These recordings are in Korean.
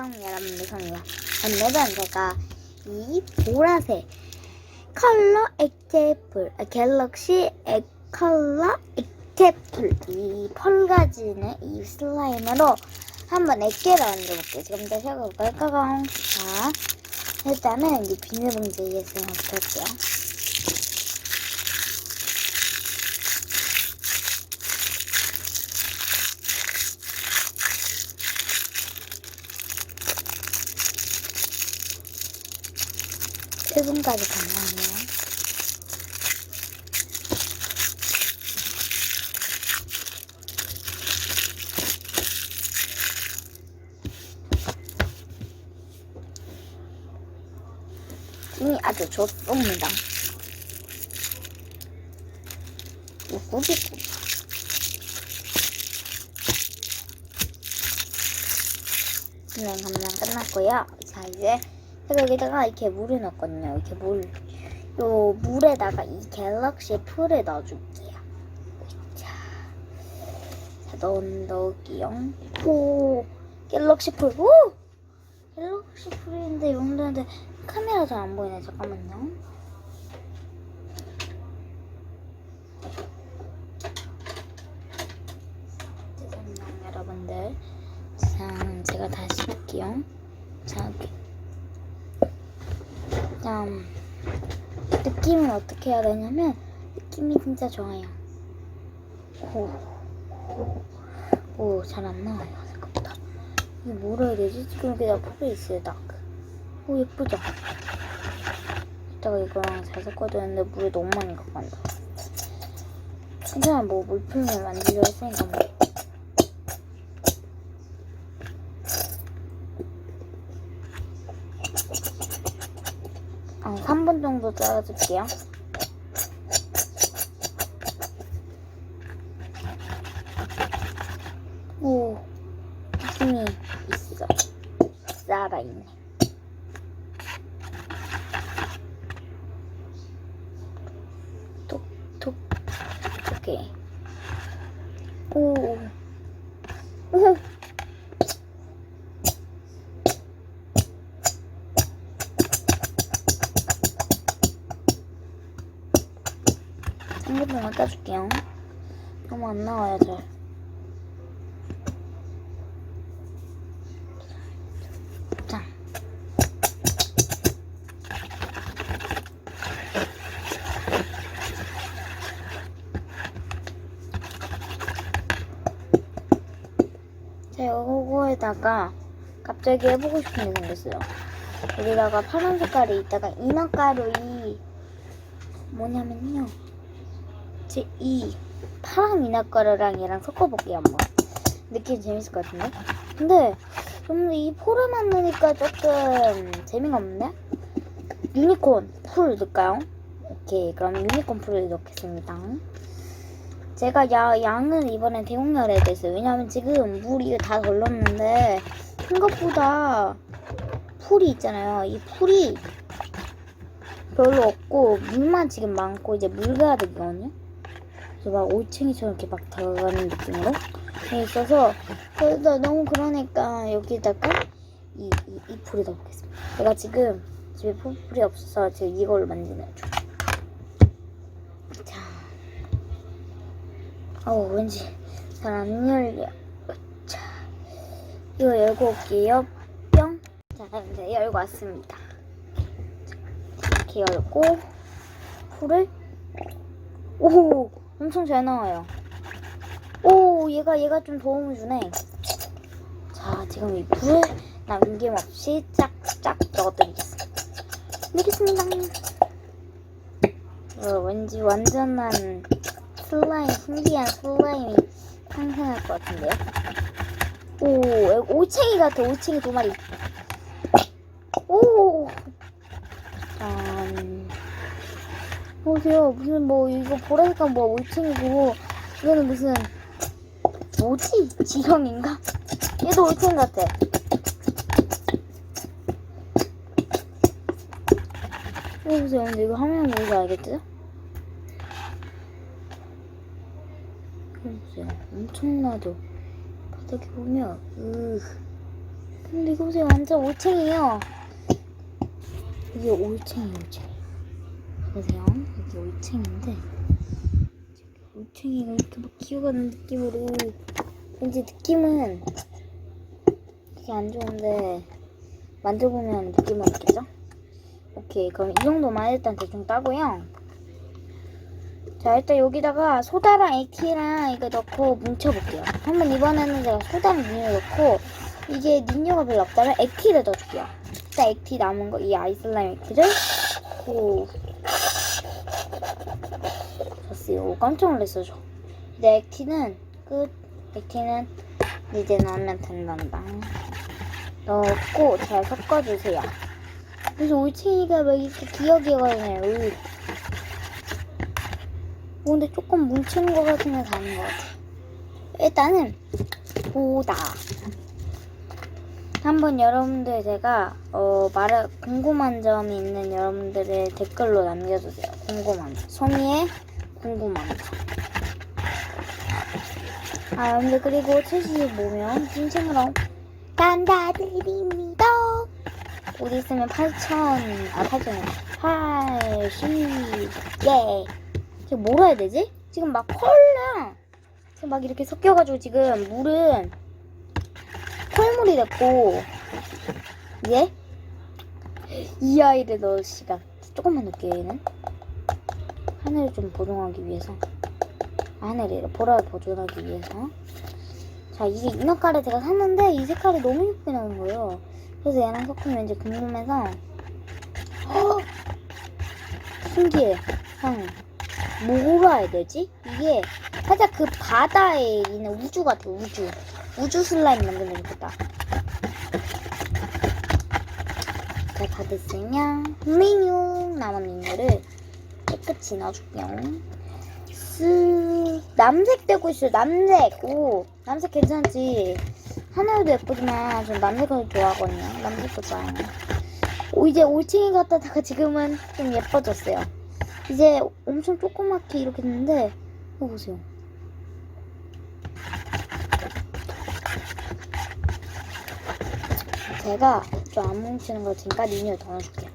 안녕하세요 여러분들. 성이요. 오늘은 제가 이 보라색 컬러 액체풀 아, 갤럭시 액 컬러 액체풀 이 펄 가지는 이 슬라임으로 한번 액체를 만들어볼게요. 지금부터 시작해볼까요? 까강 자 일단은 이 비닐봉지에 쓰부터 할게요 세분까지 가능하네요. 힘이 아주 좋습니다. 우구리구. 네, 감량 끝났고요. 자, 이제 제가 여기다가 이렇게 물을 넣었거든요. 이렇게 물. 요 물에다가 이 갤럭시 풀을 넣어줄게요. 자, 자 넣, 넣을게요. 오, 갤럭시 풀. 오! 갤럭시 풀인데 용도인데 카메라 잘 안 보이네. 잠깐만요. 죄송해요, 여러분들. 자, 제가 다시 할게요. 자, 이렇게. 일단 느낌은 어떻게 해야 되냐면 느낌이 진짜 좋아요. 오, 오, 잘 안 나와요 생각보다. 이게 뭐라 해야 되지? 지금 여기다 풀이 있어요 딱. 오 예쁘죠? 이따가 이거랑 잘 섞어주는데 물이 너무 많이 갖고 간다. 괜찮아 뭐 물품을 만들려 했으니까 뭐. 한 3분 정도 짜줄게요. 따줄게요. 너무 안 나와요, 잘. 자. 자, 요거에다가 갑자기 해보고 싶은 게 생겼어요. 여기다가 파란 색깔이 있다가 이너가루 이 뭐냐면요. 제이 파란 미나가루랑 얘랑 섞어볼게요 한번. 느낌 재밌을 것 같은데? 근데 좀 이 포를 만드니까 조금 재미가 없네? 유니콘 풀 넣을까요? 오케이 그럼 유니콘 풀을 넣겠습니다. 제가 야, 양은 이번엔 대용량을 해야 됐어요 왜냐면 지금 물 이거 다 덜렀는데 생각보다 풀이 있잖아요. 이 풀이 별로 없고 물만 지금 많고 이제 물 가득이거든요 그래서 막 올챙이처럼 이렇게 막 들어가는 느낌으로 돼 있어서 그래서 너무 그러니까 여기다가 이, 이, 이 풀이 넣어보겠습니다. 제가 지금 집에 풀이 없어서 지금 이걸 만드는 중. 자, 어우 왠지 잘 안 열려. 자, 이거 열고 올게요. 뿅. 자, 이제 열고 왔습니다. 자, 이렇게 열고 풀을 오 엄청 잘 나와요. 오, 얘가 얘가 좀 도움을 주네. 자, 지금 이 불에 남김없이 짝짝 넣어드리겠습니다. 드리겠습니다. 어, 왠지 완전한 슬라임, 신기한 슬라임이 탄생할 것 같은데요? 오, 올챙이 같아, 올챙이 두 마리. 오, 짠. 보세요. 무슨 뭐 이거 보라색깔 뭐 올챙이고 이거는 무슨 뭐지? 지형인가? 얘도 올챙이 같아. 이거 보세요. 근데 이거 화면 보고 알겠죠? 이거 보세요. 엄청나죠? 바닥에 보면 으 근데 이거 보세요. 완전 올챙이에요. 이게 올챙이, 올챙이. 보세요. 이게 올챙인데. 올챙이가 이렇게 막 기어가는 느낌으로. 왠지 느낌은 되게 안 좋은데, 만져보면 느낌은 있겠죠? 오케이. 그럼 이 정도만 일단 대충 따고요. 자, 일단 여기다가 소다랑 액티랑 이거 넣고 뭉쳐볼게요. 한번 이번에는 제가 소다랑 닌을 넣고, 이게 닌료가 별로 없다면 액티를 넣어줄게요. 일단 액티 남은 거, 이 아이슬라임 액티를, 오. 됐어요. 깜짝 놀랐어, 저. 이제 액티는 끝. 액티는 이제 넣으면 된단다. 넣고 잘 섞어주세요. 그래서 올챙이가 막 이렇게 기어기어가네요. 으. 어, 근데 조금 뭉치는 것 같으면 다는 것 같아. 일단은 보다. 한번 여러분들 제가 어 말해 궁금한 점이 있는 여러분들의 댓글로 남겨주세요. 궁금한 점. 소미의 궁금한 점. 아 여러분들 그리고 75명 진심으로 감사드립니다. 곧 있으면 8천 아 8천이 80 예. 지금 뭐라 해야 되지? 지금 막 펄랑 지금 막 이렇게 섞여가지고 지금 물은 펄물이 됐고. 예? 이 아이를 넣을 시간 조금만 넣을게요 얘는? 하늘을 좀 보존하기 위해서? 아, 하늘이를 보라를 보존하기 위해서? 자 이게 이 색깔을 제가 샀는데 이 색깔이 너무 예쁘게 나온 거예요. 그래서 얘랑 섞으면 이제 궁금해서. 헉! 신기해. 형 뭐라 해야 되지? 이게 살짝 그 바다에 있는 우주 같아 우주 우주 슬라임 만들면 좋겠다. 자 다 됐으면 메뉴 남은 메뉴를 깨끗이 넣어줄게요. 쓱 남색 되고 있어요. 남색. 오 남색 괜찮지? 하늘도 예쁘지만 전 남색을 좋아하거든요. 남색도 좋아해요. 오 이제 올챙이 같다다가 지금은 좀 예뻐졌어요. 이제 엄청 조그맣게 이렇게 됐는데 이거 보세요. 제가 좀 안 뭉치는 걸 테니까 리뉴를 더 넣어줄게요.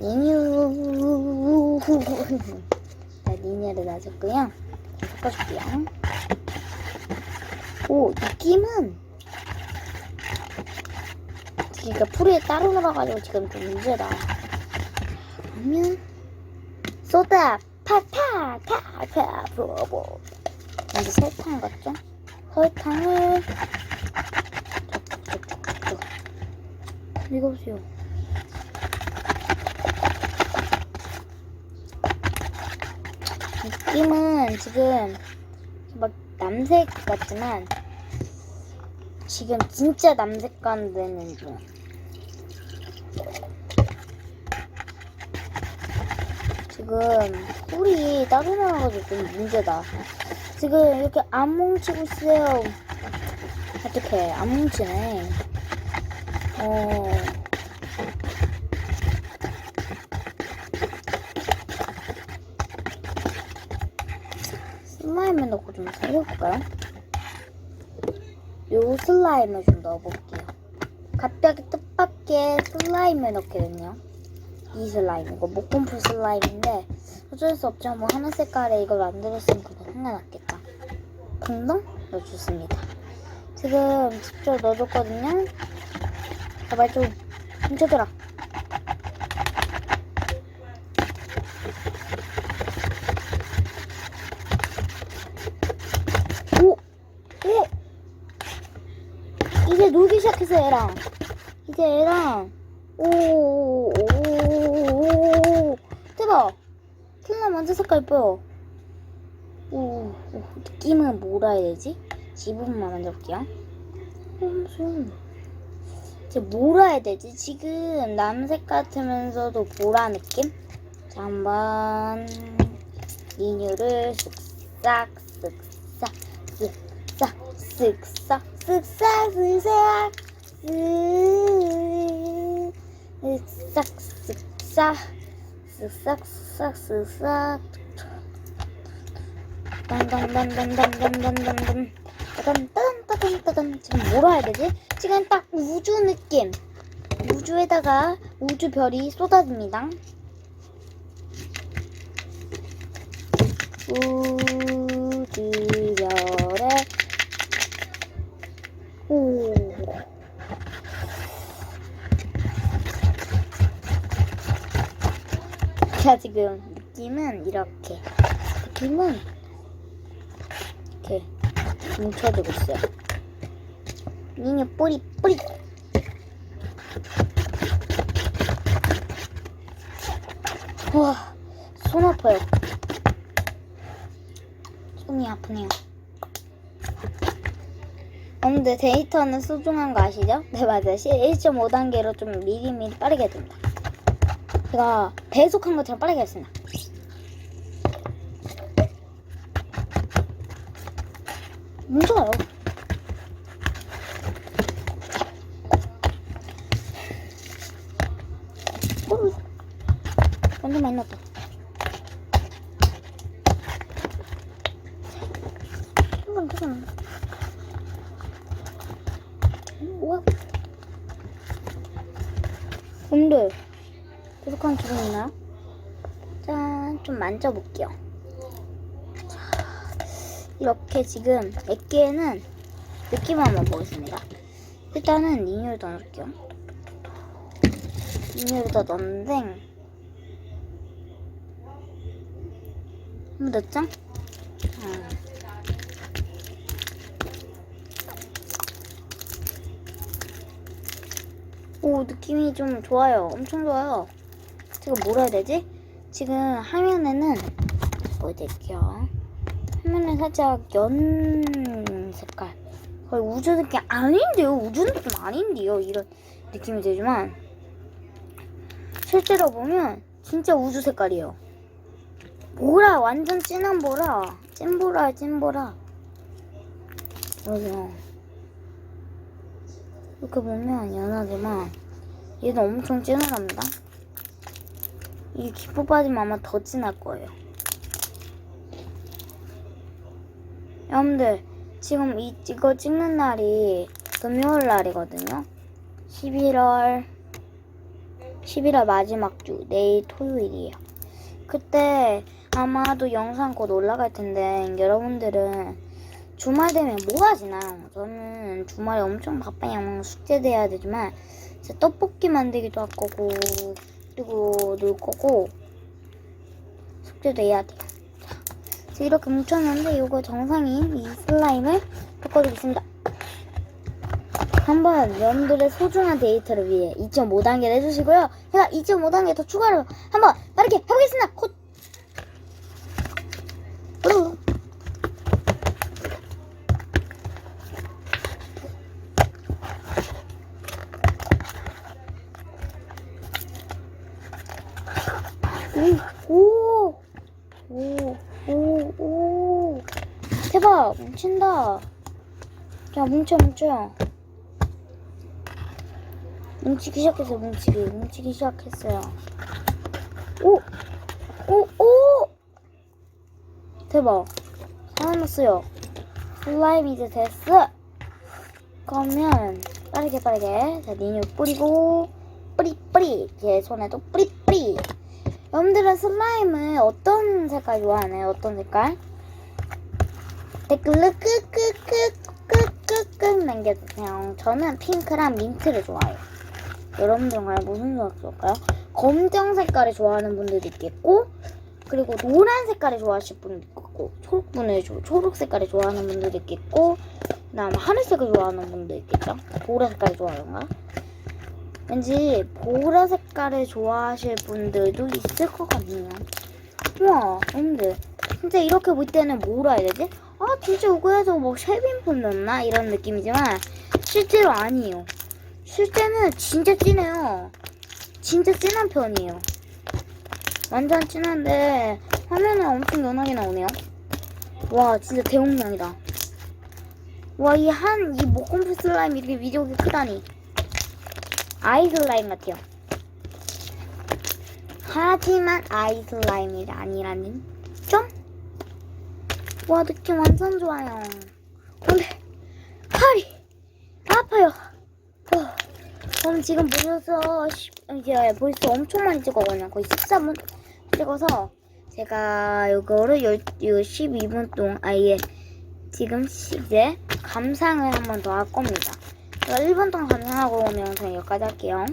리뉴 자, 리뉴를 넣어줬고요. 섞어줄게요. 오, 느낌은 그러니까 풀에 따로 놀아가지고 지금 좀 문제다. 그러면 소다 파파파파 브로보 이제 설탕 같죠? 설탕을 이거 보세요 느낌은 지금 막 남색 같지만 지금 진짜 남색 가는 중 지금 꿀이 따로 나와가지고 좀 문제다. 지금 이렇게 안 뭉치고 있어요. 어떡해, 안 뭉치네. 어. 슬라임을 넣고 좀 살려볼까요? 요 슬라임을 좀 넣어볼게요. 갑자기 뜻밖의 슬라임을 넣게 됐네요. 이 슬라임 이거 목공풀 슬라임인데 어쩔 수 없죠 뭐 하늘 색깔에 이걸 만들었으면 그거 상관없겠다 공동 넣어줬습니다 지금 직접 넣어줬거든요 제발 좀 훔쳐들어 오! 오! 이제 놀기 시작했어 얘랑 이제 얘랑 오, 오, 오, 대박! 슬라임 완전 색깔 예뻐요. 오, 오, 느낌은 뭐라 해야 되지? 지분만 만져볼게요. 어, 이제 뭐라 해야 되지? 지금 남색 같으면서도 보라 느낌? 자, 한번 리뉴를 쓱싹, 쓱싹, 쓱싹, 쓱싹, 쓱싹, 쓱싹, 쓱싹, 쓱싹, 쓱싹, 쓱싹, 쓱싹. 딴딴딴딴딴딴딴딴 딴딴 따끈 따끈따끈 지금 뭐라 해야 되지? 지금 딱 우주 느낌. 우주에다가 우주 별이 쏟아집니다. 우주 별에 오. 자 지금 느낌은 이렇게. 느낌은 뭉쳐지고 있어요 니녀 뿌리 뿌리. 와손 아파요. 손이 아프네요. 근데 데이터는 소중한 거 아시죠? 네 맞아요. 1.5단계로 좀 미리미리 빠르게 됩니다. 제가 배속한 것처럼 빠르게 했습니다 뭉쳐요 어, 완전 많이 났다. 한번 더. 우와. 근데 부족한 기분 있나요? 짠, 좀 만져볼게요. 자, 이렇게 지금 몇 개는 느낌 한번 보겠습니다. 일단은 인율 더 넣을게요. 인율 더 넣는데 한번 넣자. 음. 오 느낌이 좀 좋아요. 엄청 좋아요. 지금 뭐라 해야 되지? 지금 화면에는 보여드릴게요. 화면에 살짝 연 색깔. 거의 우주 느낌 아닌데요. 우주 느낌 아닌데요. 이런 느낌이 들지만 실제로 보면 진짜 우주 색깔이에요. 보라 완전 진한 보라 찐보라 찐보라 맞아 이렇게 보면 연하지만 얘는 엄청 진하답니다 이게 기포 빠지면 아마 더 진할 거예요 여러분들 지금 이, 이거 찍는 날이 금요일 날이거든요 11월 11월 마지막 주 내일 토요일이에요 그때 아마도 영상 곧 올라갈 텐데 여러분들은 주말 되면 뭐 하시나요? 저는 주말에 엄청 바빠요. 숙제도 해야 되지만 이제 떡볶이 만들기도 할 거고 그리고 놀 거고 숙제도 해야 돼요. 이렇게 뭉쳤는데 이거 정상인 이 슬라임을 바꿔주겠습니다. 한번 여러분들의 소중한 데이터를 위해 2.5단계를 해주시고요. 제가 2.5단계 더 추가로 한번 빠르게 해보겠습니다. 콧. 으. 오, 오, 오, 오, 대박, 뭉 친다. 자, 뭉쳐, 뭉쳐. 뭉치기 시작했어요, 뭉치기. 뭉치기 시작했어요. 오! 오! 오! 대박. 살아났어요. 슬라임 이제 됐어. 그러면, 빠르게 빠르게. 자, 니뉴 뿌리고, 뿌리 뿌리. 제 손에도 뿌리 뿌리. 여러분들은 슬라임을 어떤 색깔 좋아하나요? 어떤 색깔? 댓글로 끄끄끄끄끄끄 남겨주세요. 저는 핑크랑 민트를 좋아해요. 여러분들은 과연 무슨 색깔 좋아할까요? 검정 색깔을 좋아하는 분들도 있겠고, 그리고 노란 색깔을 좋아하실 분도 있겠고, 초록 분을 조- 초록 색깔을 좋아하는 분들도 있겠고, 그다음에 하늘색을 좋아하는 분도 있겠죠. 보라 색깔을 좋아하는가? 왠지 보라 색깔을 좋아하실 분들도 있을 것 같네요. 우와, 근데 진짜 이렇게 볼 때는 뭐라 해야 되지? 아, 진짜 이거에서 뭐 쉐빙폰 넣나? 이런 느낌이지만 실제로 아니에요. 실제는 진짜 진해요. 진짜 진한 편이에요. 완전 진한데 화면은 엄청 연하게 나오네요. 와, 진짜 대용량이다. 와, 이 한, 이 목공풀 슬라임 이렇게 위력이 크다니. 아이 슬라임 같아요. 하지만 아이 슬라임이 아니라는 점? 와 느낌 완전 좋아요. 근데 하 팔이 아파요. 어, 저는 지금 10, 이제 벌써 엄청 많이 찍었거든요. 거의 13분 찍어서 제가 이거를 12분 동안 아예 지금 시- 이제 감상을 한 번 더 할 겁니다. 제가 1분 동안 감상하고 오면 영상 여기까지 할게요.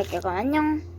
그럼 안녕.